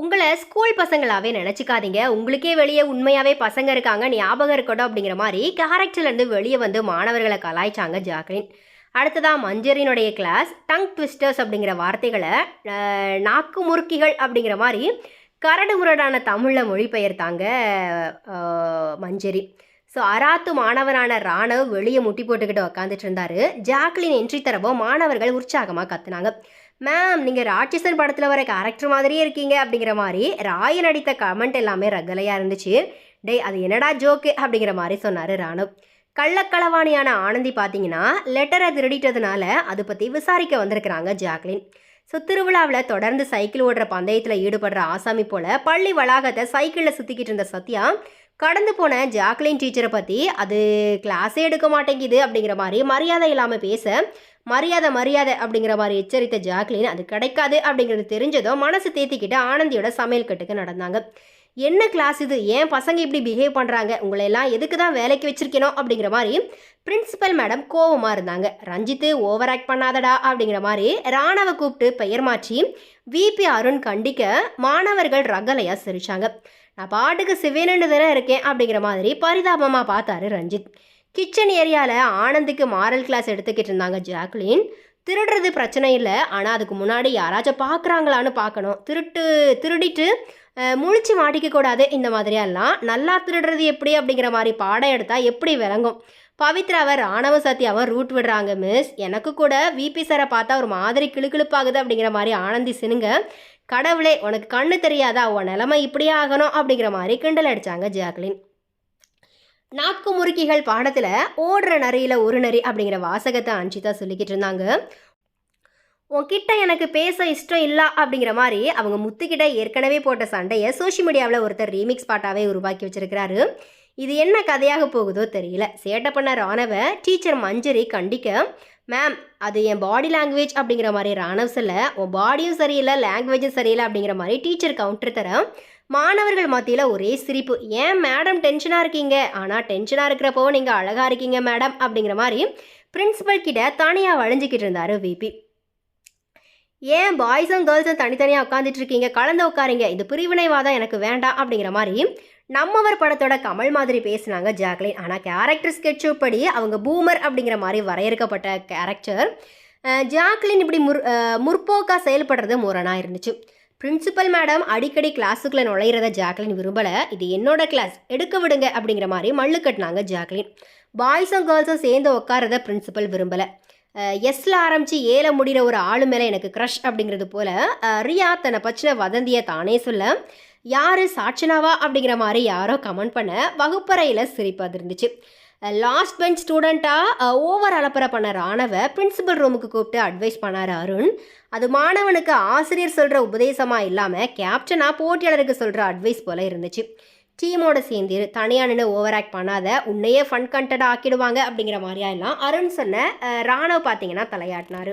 உங்களை ஸ்கூல் பசங்களாவே நினச்சிக்காதீங்க. உங்களுக்கே வெளியே உண்மையாகவே பசங்க இருக்காங்க. ஞாபகம் இருக்கட்டும் அப்படிங்கிற மாதிரி கேரக்டர்லேருந்து வெளியே வந்து மாணவர்களை கலாய்ச்சாங்க ஜாக்லின். அடுத்ததாக மஞ்சரினுடைய கிளாஸ் டங் ட்விஸ்டர்ஸ் அப்படிங்கிற வார்த்தைகளை நாக்கு முறுக்கிகள் அப்படிங்கிற மாதிரி கரடு முரடான தமிழில் மொழிபெயர்த்தாங்க மஞ்சரி. ஸோ அராத்து மாணவரான ராணவ் வெளியே முட்டி போட்டுக்கிட்டு உக்காந்துட்டு இருந்தாரு. ஜாக்லின் என்ட்ரி தரவோ மாணவர்கள் உற்சாகமாக கத்துனாங்க. மேம் நீங்கள் ராட்சசன் படத்தில் வர கேரக்டர் மாதிரியே இருக்கீங்க அப்படிங்கிற மாதிரி ராயன் நடித்த கமெண்ட் எல்லாமே ரகலையாக இருந்துச்சு. டேய் அது என்னடா ஜோக்கு அப்படிங்கிற மாதிரி சொன்னார் ராணு. கள்ளக்களவாணியான ஆனந்தி பார்த்தீங்கன்னா லெட்டரை திருடிட்டதுனால அதை பற்றி விசாரிக்க வந்திருக்கிறாங்க ஜாக்லின். ஸோ திருவிழாவில் தொடர்ந்து சைக்கிள் ஓடுற பந்தயத்தில் ஈடுபடுற ஆசாமி போல பள்ளி வளாகத்தை சைக்கிளில் சுற்றிக்கிட்டு இருந்த சத்யா கடந்து போன ஜாக்லின் டீச்சரை பற்றி அது கிளாஸே எடுக்க மாட்டேங்குது அப்படிங்கிற மாதிரி மரியாதை இல்லாமல் பேச மரியாதை மரியாதை அப்படிங்கிற மாதிரி எச்சரித்த ஜாக்லின் அது கிடைக்காது அப்படிங்கிறது தெரிஞ்சதும் மனசு தேத்திக்கிட்டு ஆனந்தியோட சமையல் கட்டுக்கு நடந்தாங்க. என்ன கிளாஸ் இது? ஏன் பசங்க இப்படி பிஹேவ் பண்ணுறாங்க உங்களை எல்லாம் எதுக்கு தான் வேலைக்கு வச்சிருக்கணும்? அப்படிங்கிற மாதிரி பிரின்சிபல் மேடம் கோவமாக இருந்தாங்க. ரஞ்சித்து ஓவர் ஆக்ட் பண்ணாதடா அப்படிங்கிற மாதிரி ராணவ கூப்பிட்டு பெயர் மாற்றி விபி அருண் கண்டிக்க மாணவர்கள் ரகலையாக சிரிச்சாங்க. நான் பாட்டுக்கு சிவேனன்னு தானே இருக்கேன் அப்படிங்கிற மாதிரி பரிதாபமாக பார்த்தாரு ரஞ்சித். கிச்சன் ஏரியாவில் ஆனந்துக்கு மாரல் கிளாஸ் எடுத்துக்கிட்டு இருந்தாங்க ஜாக்லின். திருடுறது பிரச்சனை இல்லை ஆனால் அதுக்கு முன்னாடி யாராச்சும் பார்க்குறாங்களான்னு பார்க்கணும். திருட்டு திருடிட்டு முழிச்சு மாட்டிக்க கூடாது இந்த மாதிரியெல்லாம். நல்லா திருடுறது எப்படி அப்படிங்கிற மாதிரி பாடம் எடுத்தால் எப்படி விளங்கும்? பவித்ராவை ராணவ சத்யாவும் ரூட் விடுறாங்க மிஸ் எனக்கு கூட விபி சாரை பார்த்தா ஒரு மாதிரி கிளுகிளுப்பாகுது அப்படிங்கிற மாதிரி ஆனந்தி சினுங்க. கடவுளே உனக்கு கண்ணு தெரியாதா? உன் நிலைமை இப்படியே ஆகணும் அப்படிங்கிற மாதிரி கிண்டல் அடிச்சாங்க ஜாக்லின். நாக்கு முறுக்கிகள் பாடத்தில் ஓடுற நரியில் ஒரு நரி அப்படிங்கிற வாசகத்தை அன்ஷிதா சொல்லிக்கிட்டு இருந்தாங்க. உன்கிட்ட எனக்கு பேச இஷ்டம் இல்லை அப்படிங்கிற மாதிரி அவங்க முத்துக்கிட்ட ஏற்கனவே போட்ட சண்டையை சோஷியல் மீடியாவில் ஒருத்தர் ரீமிக்ஸ் பாட்டாவே உருவாக்கி வச்சிருக்கிறாரு. இது என்ன கதையாக போகுதோ தெரியல. சேட்டை பண்ண ராணவ டீச்சர் மஞ்சரி கண்டிக்க மேம் அது என் பாடி லாங்குவேஜ் அப்படிங்கிற மாதிரி ராணவ் இல்லை உன் பாடியும் சரியில்லை லாங்குவேஜும் சரியில்லை அப்படிங்கிற மாதிரி டீச்சர் கவுண்டர் தர மாணவர்கள் மத்தியில் ஒரே சிரிப்பு. ஏன் மேடம் டென்ஷனாக இருக்கீங்க? ஆனால் டென்ஷனாக இருக்கிறப்போ நீங்கள் அழகாக இருக்கீங்க மேடம் அப்படிங்கிற மாதிரி பிரின்சிபல் கிட்ட தனியாக வளைஞ்சிக்கிட்டு இருந்தார் விபி ஏன் பாய்ஸும் கேர்ள்ஸும் தனித்தனியாக உட்காந்துட்டு இருக்கீங்க? கலந்து உட்காருங்க. இந்த பிரிவினைவாதம் எனக்கு வேண்டாம் அப்படிங்கிற மாதிரி நம்மவர் படத்தோட கமல் மாதிரி பேசினாங்க ஜாக்லின். ஆனால் கேரக்டர் ஸ்கெட்சு படி அவங்க பூமர் அப்படிங்கிற மாதிரி வரையறுக்கப்பட்ட கேரக்டர் ஜாக்லின் இப்படி முற் முற்போக்காக செயல்படுறது முரணாக இருந்துச்சு. பிரின்சிபல் மேடம் அடிக்கடி கிளாஸுக்குள்ளே நுழையிறத ஜாக்லின் விரும்பலை. இது என்னோட கிளாஸ் எடுக்க விடுங்க அப்படிங்கிற மாதிரி மல்லு கட்டினாங்க ஜாக்லின். பாய்ஸும் கேர்ள்ஸும் சேர்ந்து உட்காரத பிரின்சிபல் விரும்பலை. எஸ்ல ஆரம்பித்து ஏல முடிகிற ஒரு ஆளு மேலே எனக்கு க்ரஷ் அப்படிங்கிறது போல் ரியா தன்னை பற்றின வதந்தியை தானே சொல்ல யார் சாட்சனாவா அப்படிங்கிற மாதிரி யாரோ கமெண்ட் பண்ண வகுப்பறையில் சிரிப்பு இருந்துச்சு லாஸ்ட் பெஞ்ச் ஸ்டூடெண்ட்டாக ஓவர் அலப்பறை பண்ண ராணவ பிரின்சிபல் ரூமுக்கு கூப்பிட்டு அட்வைஸ் பண்ணார் அருண். அது மாணவனுக்கு ஆசிரியர் சொல்கிற உபதேசமாக இல்லாமல் கேப்டனாக போட்டியாளருக்கு சொல்கிற அட்வைஸ் போல் இருந்துச்சு. டீமோட சேர்ந்து தனியாக நின்று ஓவர் ஆக்ட் பண்ணாத உன்னையே ஃபன் கண்டடாக ஆக்கிடுவாங்க அப்படிங்கிற மாதிரியா எல்லாம் அருண் சொன்ன ராணவ் பார்த்தீங்கன்னா தலையாட்டினார்.